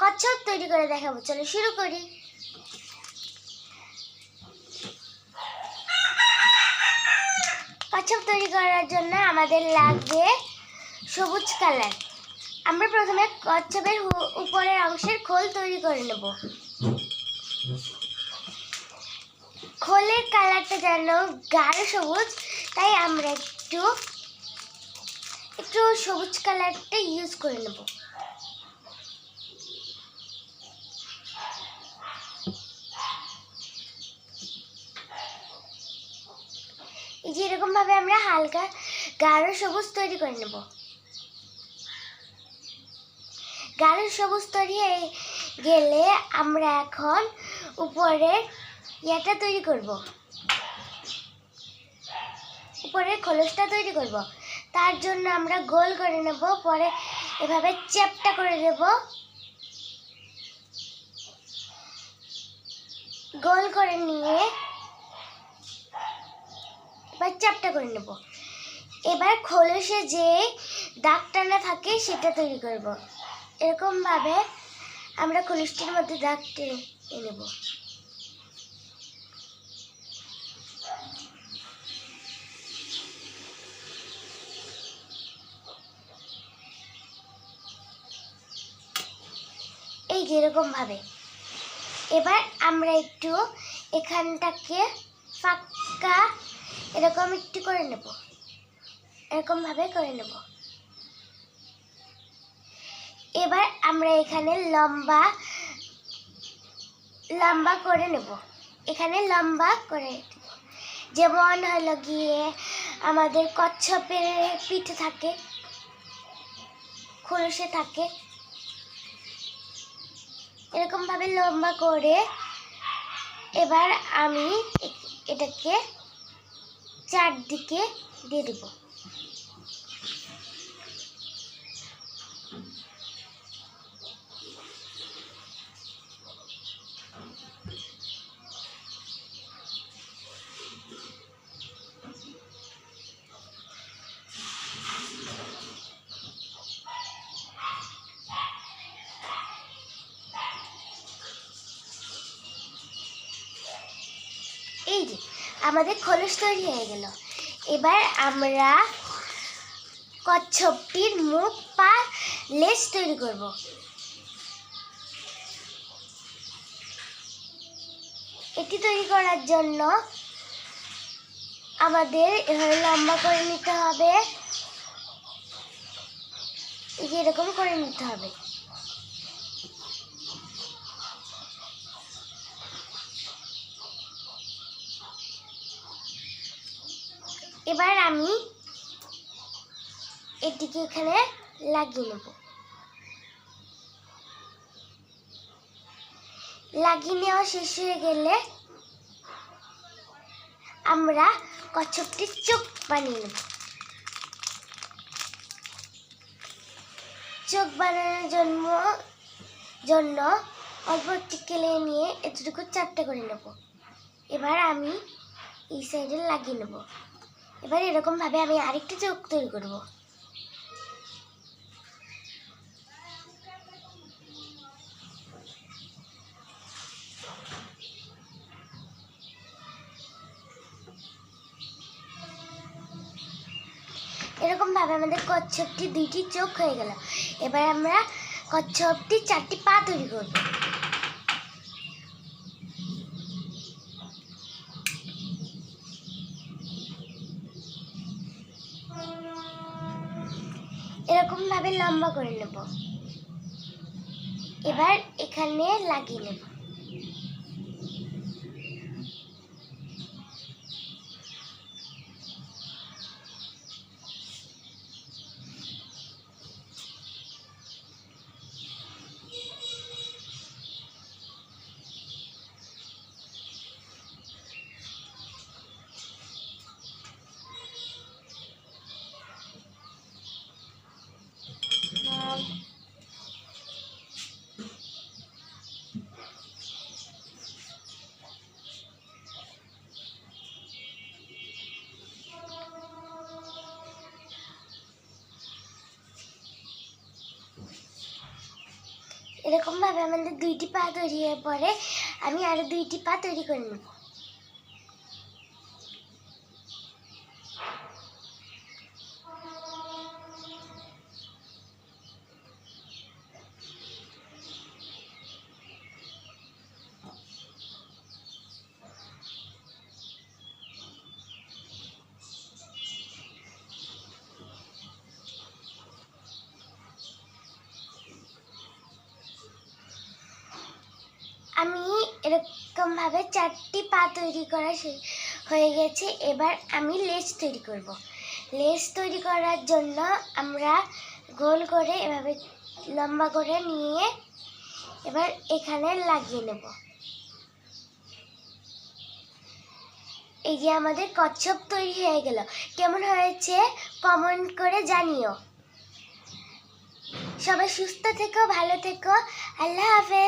কচ্ছপ তৈরি কচ্ছপ তৈরি করার জন্য আমাদের লাগবে সবুজ কালার। আমরা প্রথমে কচ্ছপের উপরের অংশের খোল তৈরি করে নেব। খোলের কালারটা যেন গাঢ় সবুজ তাই আমরা একটু একটু সবুজ কালারটা ইউজ করে নেব। এই যে এরকম ভাবে আমরা হালকা, গাঢ় সবুজ তৈরি করে নেব। গাঢ় সবুজ তৈরি হয়ে গেলে আমরা এখন উপরের ইয়েটা তৈরি করব। উপরের খোলসটা তৈরি করব। তার জন্য আমরা গোল করে নেব, পরে এভাবে চ্যাপটা করে দেব গোল করে নিয়ে এবার চ্যাপটা করে নেব। এবার খোলসে যে দাগ টানা থাকে সেটা তৈরি করব। এরকমভাবে আমরা খোলসটির মধ্যে দাগ টেনে নেব। এই যেরকম ভাবে। এবার আমরা একটু এখানটাকে ফাঁকা এরকম একটু করে নেব। এরকম ভাবে করে নেব। এবার আমরা এখানে লম্বা লম্বা করে নেব। এখানে লম্বা করে যেমন হলো গিয়ে আমাদের কচ্ছপের পিঠে থাকে, খোলসে থাকে। এরকম ভাবে লম্বা করে এবার আমি এটাকে চারদিকে দিয়ে দেব। এই যে, আমাদের খোলস তৈরি হয়ে গেল। এবার আমরা কচ্ছপটির মুখ পা লেজ তৈরি করব। এটি তৈরি করার জন্য আমাদের এভাবে লম্বা করে নিতে হবে। এরকম করে নিতে হবে। এবার আমি এটিকে এখানে লাগিয়ে নেব। লাগিয়ে নেওয়া শেষ হয়ে গেলে আমরা কচ্ছপটির চোখ বানিয়ে নেব। চোখ বানানোর জন্য জন্য অল্প একটু কেলে নিয়ে এতটুকু চারটে করে নেব। এবার আমি এই সাইডে লাগিয়ে নেব। এবার এরকম ভাবে আমি আরেকটা চোখ তৈরি করব। এরকম ভাবে আমাদের কচ্ছপটি দুইটি চোখ হয়ে গেল। এবার আমরা কচ্ছপটি চারটি পা তৈরি করব। এরকম ভাবে লম্বা করে নেব। এবার এখানে লাগিয়ে নেব। এরকমভাবে আমাদের দুইটি পা তৈরি হয়ে পরে আমি আরও দুইটি পা তৈরি করে নেব। এরকম ভাবে চারটি পা তৈরি করা হয়ে গেছে। এবার আমি লেস তৈরি করব। লেস তৈরি করার জন্য আমরা গোল করে এভাবে লম্বা করে নিয়ে এবার এখানে লাগিয়ে নেব। এই যে আমাদের কচ্ছপ তৈরি হয়ে গেল। কেমন হয়েছে কমেন্ট করে জানিও। সবাই সুস্থ থেকো, ভালো থেকো। আল্লাহ হাফেজ।